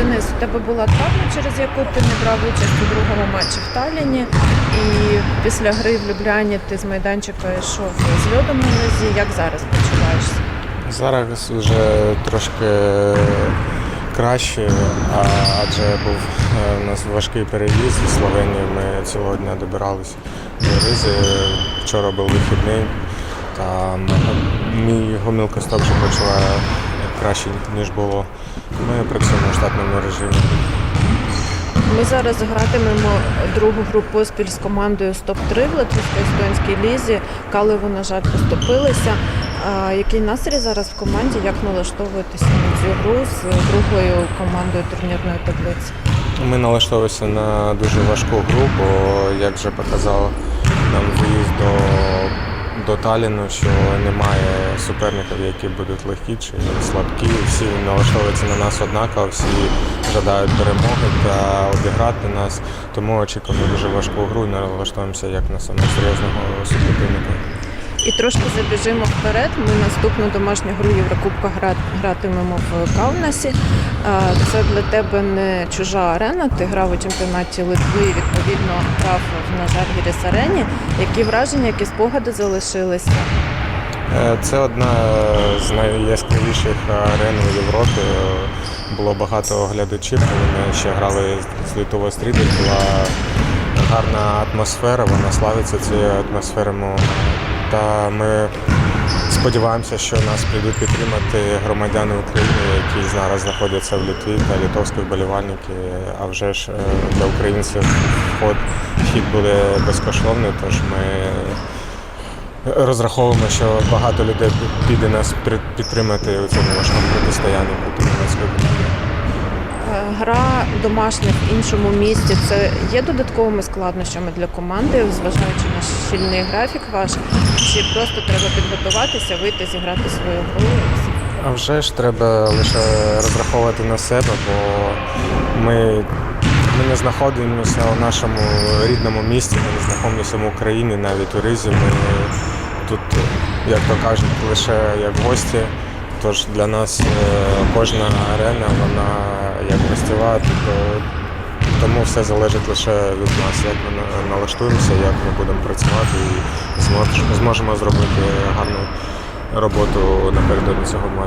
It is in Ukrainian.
Денис, у тебе була травма, через яку ти не брав участь у другому матчі в Талліні. І після гри в Любляні ти з майданчика йшов з льодом на нозі. Як зараз почуваєшся? Зараз вже трошки краще, адже був е, у нас важкий переїзд з Словенії. Ми цілого дня добиралися до Ризи. Вчора був вихідний, та м- мій гомілкостоп вже почуває краще, ніж було. Ми працюємо в штатному режимі. Ми зараз гратимемо другу гру поспіль з командою Стоп-3 в Латвійсько-Естонській лізі. Калево, на жаль, поступилися. А, який настрій зараз в команді? Як налаштовуєтеся на цю гру з другою командою турнірної таблиці? Ми налаштовуємося на дуже важку гру, бо як вже показав нам виїзд до, до Таліну, що немає суперників, які будуть легкі чи слабкі. Всі налаштовуються на нас однаково, всі жадають перемоги та обіграти нас. Тому очікуємо дуже важку гру і налаштуємося як на самого серйозного супротивника. І трошки забіжимо вперед. Ми наступну домашню гру Єврокубка гратимемо в Каунасі. Це для тебе не чужа арена. Ти грав у чемпіонаті Литви, відповідно грав на Жаргіріс арені. Які враження, які спогади залишилися? Е, Це одна з найяскравіших арен у Європі. Було багато глядачів, ми ще грали з Литовою стріти. Була гарна атмосфера, вона славиться цією атмосферою. Та ми сподіваємося, що нас прийдуть підтримати громадяни України, які зараз знаходяться в Литві та литовські вболівальники. А вже ж е, для українців вход вхід буде безкоштовний, тож ми Розраховуємо, що багато людей піде нас підтримати у цьому важкому протистоянні проти німецької Гра домашня в іншому місті це є додатковими складнощами для команди, зважаючи на щільний графік ваш, чи просто треба підготуватися, вийти, зіграти свою гру. А вже ж треба лише розраховувати на себе, бо ми, ми не знаходимося у нашому рідному місті, ми не знаходимося в Україні, навіть у Ризі. Ми тут, як то кажуть, лише як гості. Тож для нас е, кожна арена, вона як працювати, то тому все залежить лише від нас, як ми налаштуємося, як ми будемо працювати і зможемо зробити гарну роботу напередодні цього матчу.